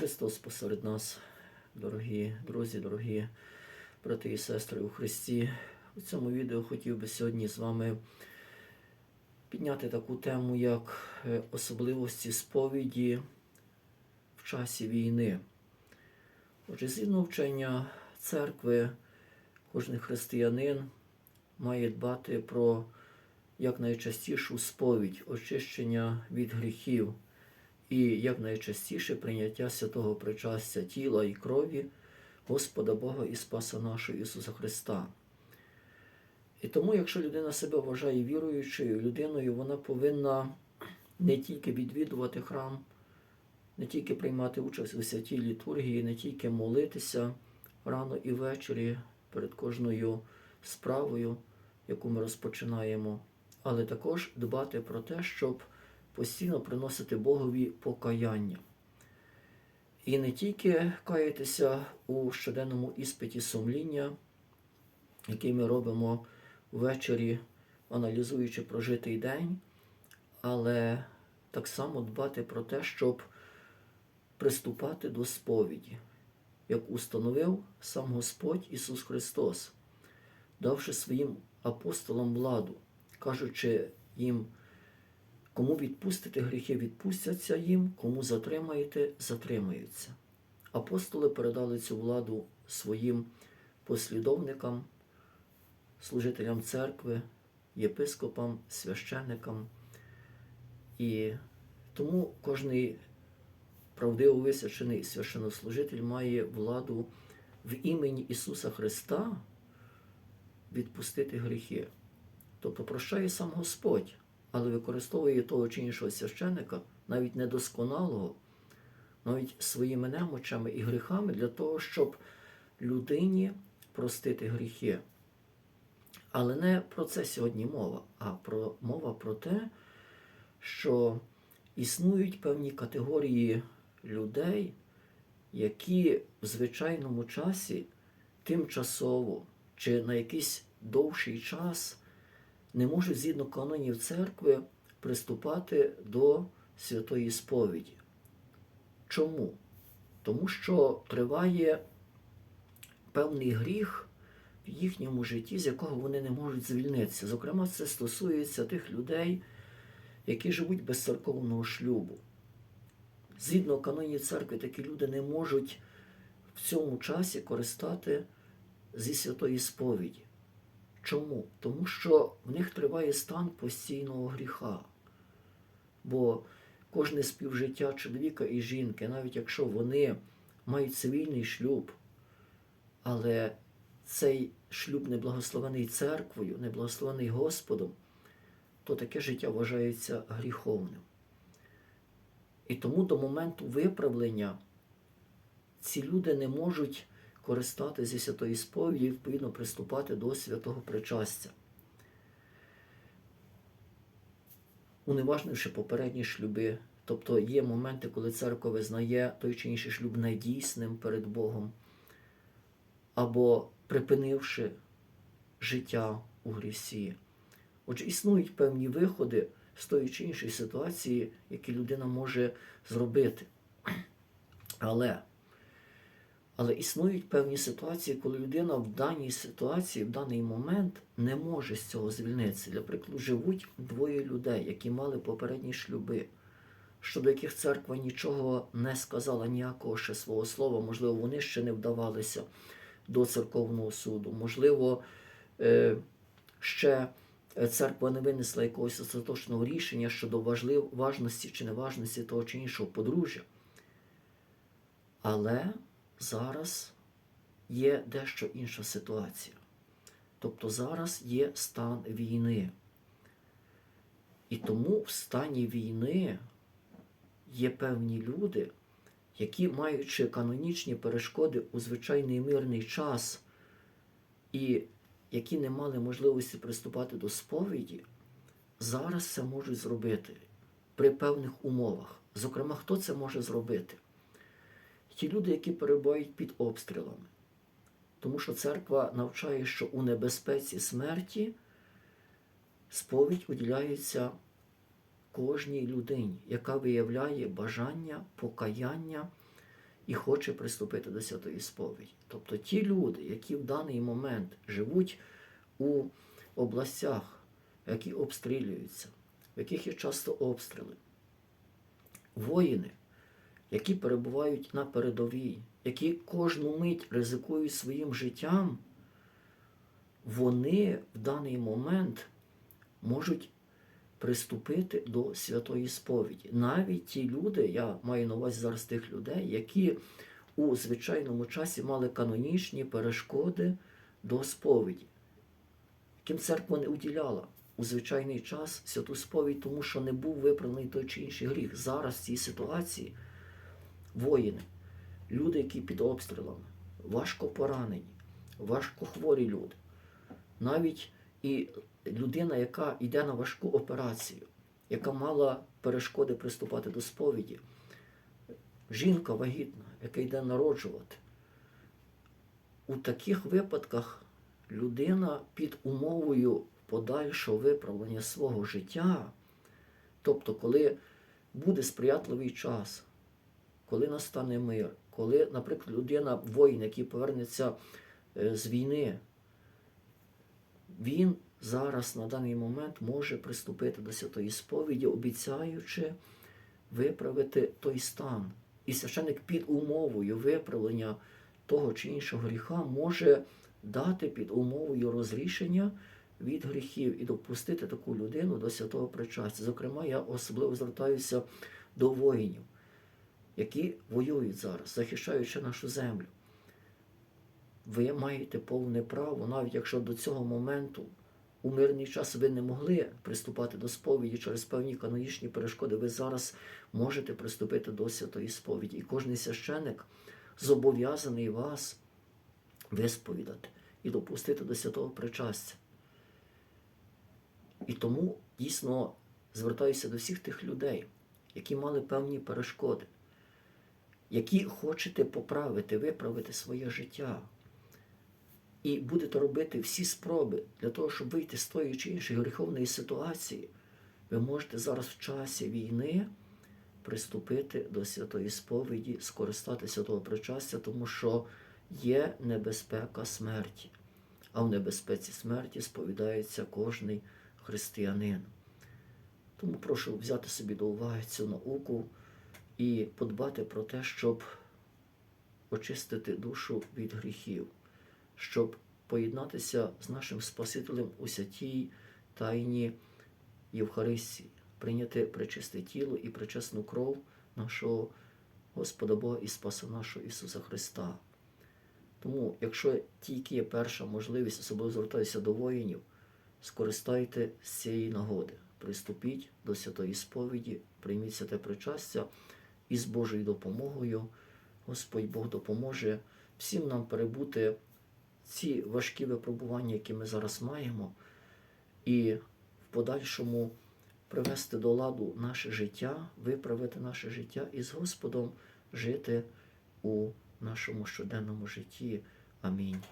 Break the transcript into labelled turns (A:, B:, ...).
A: Христос посеред нас, дорогі друзі, дорогі брати і сестри у Христі. У цьому відео хотів би сьогодні з вами підняти таку тему, як е, особливості сповіді в часі війни. Отже, згідно вчення церкви, кожен християнин має дбати про якнайчастішу сповідь, очищення від гріхів і якнайчастіше прийняття святого причастя тіла і крові Господа Бога і Спаса нашого Ісуса Христа. І тому, якщо людина себе вважає віруючою людиною, вона повинна не тільки відвідувати храм, не тільки приймати участь у святій літургії, не тільки молитися рано і ввечері перед кожною справою, яку ми розпочинаємо, але також дбати про те, щоб постійно приносити Богові покаяння. І не тільки каятися у щоденному іспиті сумління, який ми робимо ввечері, аналізуючи прожитий день, але так само дбати про те, щоб приступати до сповіді, як установив сам Господь Ісус Христос, давши своїм апостолам владу, кажучи їм, кому відпустите гріхи, відпустяться їм, кому затримаєте, затримаються. Апостоли передали цю владу своїм послідовникам, служителям церкви, єпископам, священникам. І тому кожний правдиво висвячений священнослужитель має владу в імені Ісуса Христа відпустити гріхи. Тобто прощає сам Господь, але використовує того чи іншого священника, навіть недосконалого, навіть своїми немочами і гріхами для того, щоб людині простити гріхи. Але не про це сьогодні мова, а про мова про те, що існують певні категорії людей, які в звичайному часі тимчасово чи на якийсь довший час не можуть згідно канонів церкви приступати до святої сповіді. Чому? Тому що триває певний гріх в їхньому житті, з якого вони не можуть звільнитися. Зокрема, це стосується тих людей, які живуть без церковного шлюбу. Згідно канонів церкви, такі люди не можуть в цьому часі користати зі святої сповіді. Чому? Тому що в них триває стан постійного гріха. Бо кожне співжиття чоловіка і жінки, навіть якщо вони мають цивільний шлюб, але цей шлюб не благословений церквою, не благословений Господом, то таке життя вважається гріховним. І тому до моменту виправлення ці люди не можуть користатися святої сповіді і відповідно приступати до святого причастя. Уневажнивши попередні шлюби, тобто є моменти, коли церква визнає той чи інший шлюб недійсним перед Богом, або припинивши життя у грісі. Отже, існують певні виходи з тої чи іншої ситуації, які людина може зробити. Але але існують певні ситуації, коли людина в даній ситуації, в даний момент не може з цього звільнитися. Для прикладу, живуть двоє людей, які мали попередні шлюби, щодо яких церква нічого не сказала, ніякого ще свого слова, можливо, вони ще не вдавалися до церковного суду. Можливо, е, ще церква не винесла якогось остаточного рішення щодо важлив, важності чи неважності того чи іншого подружжя. Але зараз є дещо інша ситуація. Тобто зараз є стан війни. І тому в стані війни є певні люди, які, маючи канонічні перешкоди у звичайний мирний час, і які не мали можливості приступати до сповіді, зараз це можуть зробити при певних умовах. Зокрема, хто це може зробити? Ті люди, які перебувають під обстрілами. Тому що церква навчає, що у небезпеці смерті сповідь уділяється кожній людині, яка виявляє бажання, покаяння і хоче приступити до святої сповіді. Тобто ті люди, які в даний момент живуть у областях, які обстрілюються, в яких є часто обстріли, воїни, які перебувають на передовій, які кожну мить ризикують своїм життям, вони в даний момент можуть приступити до святої сповіді. Навіть ті люди, я маю на увазі зараз тих людей, які у звичайному часі мали канонічні перешкоди до сповіді, яким церква не уділяла у звичайний час святу сповідь, тому що не був виправлений той чи інший гріх. Зараз в цій ситуації воїни, люди, які під обстрілами, важко поранені, важко хворі люди, навіть і людина, яка йде на важку операцію, яка мала перешкоди приступати до сповіді, жінка вагітна, яка йде народжувати. У таких випадках людина під умовою подальшого виправлення свого життя, тобто, коли буде сприятливий час, коли настане мир, коли, наприклад, людина, воїн, який повернеться е, з війни, він зараз на даний момент може приступити до святої сповіді, обіцяючи виправити той стан. І священик під умовою виправлення того чи іншого гріха може дати під умовою розрішення від гріхів і допустити таку людину до святого причастя. Зокрема, я особливо звертаюся до воїнів, які воюють зараз, захищаючи нашу землю. Ви маєте повне право, навіть якщо до цього моменту у мирний час ви не могли приступати до сповіді через певні канонічні перешкоди, ви зараз можете приступити до святої сповіді. І кожен священик зобов'язаний вас висповідати і допустити до святого причастя. І тому дійсно звертаюся до всіх тих людей, які мали певні перешкоди, які хочете поправити, виправити своє життя. І будете робити всі спроби для того, щоб вийти з тої чи іншої гріховної ситуації, ви можете зараз в часі війни приступити до святої сповіді, скористатися того причастя, тому що є небезпека смерті. А в небезпеці смерті сповідається кожний християнин. Тому прошу взяти собі до уваги цю науку і подбати про те, щоб очистити душу від гріхів, щоб поєднатися з нашим Спасителем у святій тайні Євхаристії, прийняти пречисте тіло і пречесну кров нашого Господа Бога і Спаса нашого Ісуса Христа. Тому, якщо тільки є перша можливість, особливо звертаюся до воїнів, скористайте з цієї нагоди, приступіть до святої сповіді, прийміть святе причастя і з Божою допомогою Господь Бог допоможе всім нам перебути ці важкі випробування, які ми зараз маємо, і в подальшому привести до ладу наше життя, виправити наше життя і з Господом жити у нашому щоденному житті. Амінь.